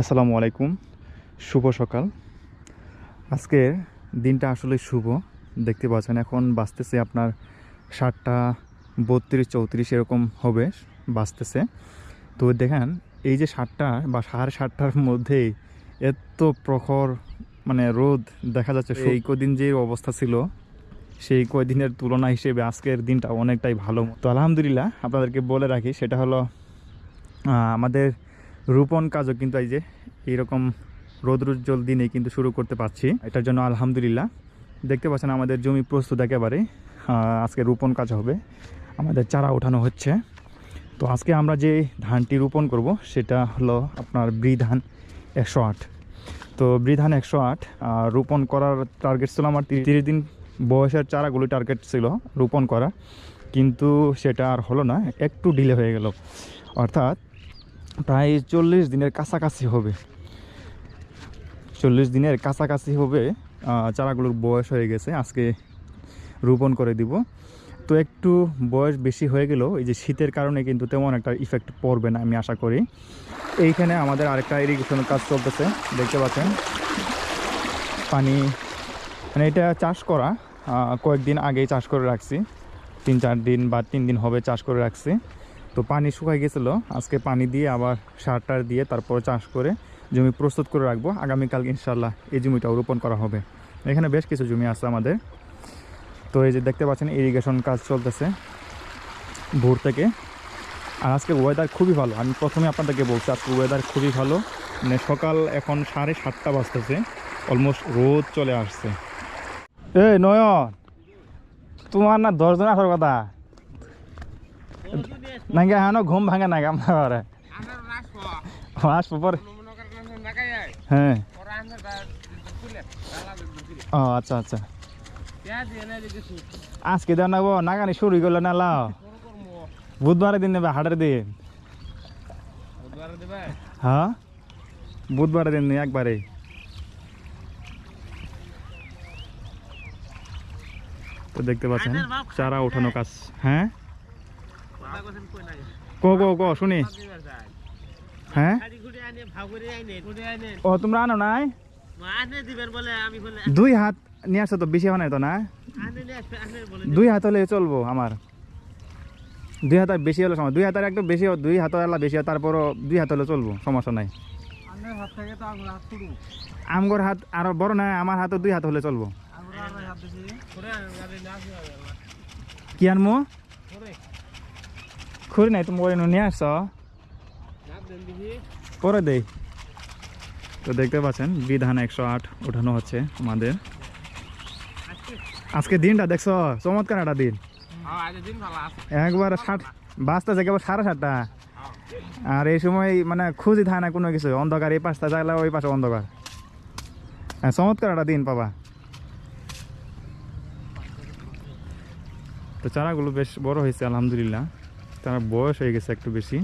আসসালামু আলাইকুম। শুভ সকাল। আজকের দিনটা আসলে শুভ। দেখতে পাচ্ছেন এখন বাঁচতেছে আপনার সাতটা বত্রিশ চৌত্রিশ এরকম হবে বাঁচতেছে তো দেখেন এই যে সাতটা বা সাড়ে সাতটার মধ্যেই এত প্রখর মানে রোদ দেখা যাচ্ছে সেই কদিন যে অবস্থা ছিল সেই কয়দিনের তুলনা হিসেবে আজকের দিনটা অনেকটাই ভালো। তো আলহামদুলিল্লাহ আপনাদেরকে বলে রাখি সেটা হলো আমাদের রোপণ কাজও কিন্তু এই যে এইরকম রোদ্রুজ্জ্বল দিনে কিন্তু শুরু করতে পারছি। এটার জন্য আলহামদুলিল্লাহ। দেখতে পাচ্ছেন আমাদের জমি প্রস্তুত একেবারে। আজকে রোপণ কাজ হবে। আমাদের চারা ওঠানো হচ্ছে। তো আজকে আমরা যে ধানটি রোপণ করব, সেটা হলো আপনার ধান একশো আট। তো ধান একশো আট রোপণ করার টার্গেট ছিল আমার তিরিশ দিন বয়সের চারাগুলি টার্গেট ছিল রোপণ করা কিন্তু সেটা আর হলো না, একটু ডিলে হয়ে গেল। অর্থাৎ প্রায় চল্লিশ দিনের কাছাকাছি হবে। চল্লিশ দিনের কাছাকাছি হবে চারাগুলোর বয়স হয়ে গেছে, আজকে রোপণ করে দিব। তো একটু বয়স বেশি হয়ে গেলেও এই যে শীতের কারণে কিন্তু তেমন একটা ইফেক্ট পড়বে না আমি আশা করি। এইখানে আমাদের আরেকটা ইরিগেশনের কাজ চলতেছে, দেখতে পাচ্ছেন। পানি মানে এটা চাষ করা কয়েকদিন আগেই চাষ করে রাখছি। তিন চার দিন বা তিন দিন হবে চাষ করে রাখছি। তো পানি শুকাই গেছিল। আজকে পানি দিয়ে আবার সার টার দিয়ে তারপর চাষ করে জমি প্রস্তুত করে রাখব। আগামীকাল ইনশাল্লাহ এই জমিটাও রোপণ করা হবে। এখানে বেশ কিছু জমি আছে আমাদের। তো এই যে দেখতে পাচ্ছেন ইরিগেশন কাজ চলতেছে ভোর থেকে। আর আজকে ওয়েদার খুবই ভালো। আমি প্রথমে আপনাদেরকে বলছি, আজকে ওয়েদার খুবই ভালো। মানে সকাল এখন সাড়ে সাতটা বাজতেছে। অলমোস্ট রোদ চলে আসছে। এই নয়ন, তোমার না দশজন আসার কথা? নাকি হানো ঘুম ভাঙে না আমার ঘরে। আসব পরে। হ্যাঁ। ও আচ্ছা আচ্ছা। আজকে দেওয়া নাগবো নাগানি শুরু করল না লাও। বুধবারের দিন নেবে হাটের দিন। হ্যাঁ? বুধবারের দিন একবারে। তো দেখতে পাচ্ছেন চারা ওঠানো কাজ। হ্যাঁ? কো কো কো, শুনি। হ্যাঁ? ও, তোমরা আনো নাই? দুই হাত নিয়ে আসছো তো, বেশি হয় তো না? দুই হাত হলে চলবো আমার। দুই হাত বেশি হলে সময় দুই হাতের একটু বেশি দুই হাত এলা বেশি তারপরও দুই হাত হলে চলবো, সমস্যা নাই। আমগর হাত আরও বড় না, আমার হাতে দুই হাত হলে চলবো। কি আনমো? নাই তুমি ওই নিয়ে আসছ পরে দেই তো দেখতে পাচ্ছেন বিধান একশো আট ওঠানো হচ্ছে আমাদের আজকে দিনটা দেখছ চমৎকার একটা দিন একবার ষাট বাজতেছে কেবল সাড়ে সাতটা আর এই সময় মানে খুঁজি থাকে না কোনো কিছু অন্ধকার এই পাশটা যাইলে ওই পাশে অন্ধকার হ্যাঁ চমৎকার একটা দিন পাবা তো চারাগুলো বেশ বড় হয়েছে আলহামদুলিল্লাহ তার বয়স হয়ে গেছে একটু বেশি।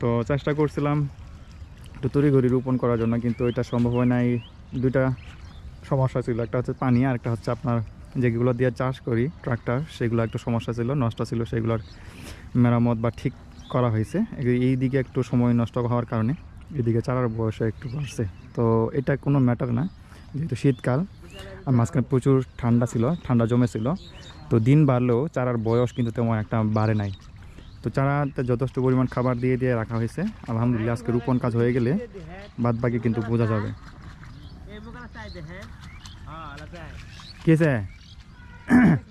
তো চেষ্টা করছিলাম একটু তড়িঘড়ি রোপণ করার জন্য, কিন্তু এটা সম্ভব হয় নাই। দুইটা সমস্যা ছিল, একটা হচ্ছে পানি আর একটা হচ্ছে আপনার যেগুলো দিয়ে চাষ করি, ট্রাক্টর, সেগুলো একটু সমস্যা ছিল, নষ্ট ছিল, সেগুলোর মেরামত বা ঠিক করা হয়েছে। এই দিকে একটু সময় নষ্ট হওয়ার কারণে এদিকে চারার বয়স একটু বাড়ছে। তো এটা কোনো ম্যাটার না, যেহেতু শীতকাল, আর মাঝখানে প্রচুর ঠান্ডা ছিল, ঠান্ডা জমেছিল তো দিন বাড়লেও চারার বয়স কিন্তু তেমন একটা বাড়ে নাই। তো চারাতে যথেষ্ট পরিমাণ খাবার দিয়ে দিয়ে রাখা হয়েছে। আলহামদুলিল্লাহ আজকে রোপণ কাজ হয়ে গেলে বাদ বাকি কিন্তু বোঝা যাবে। কিসে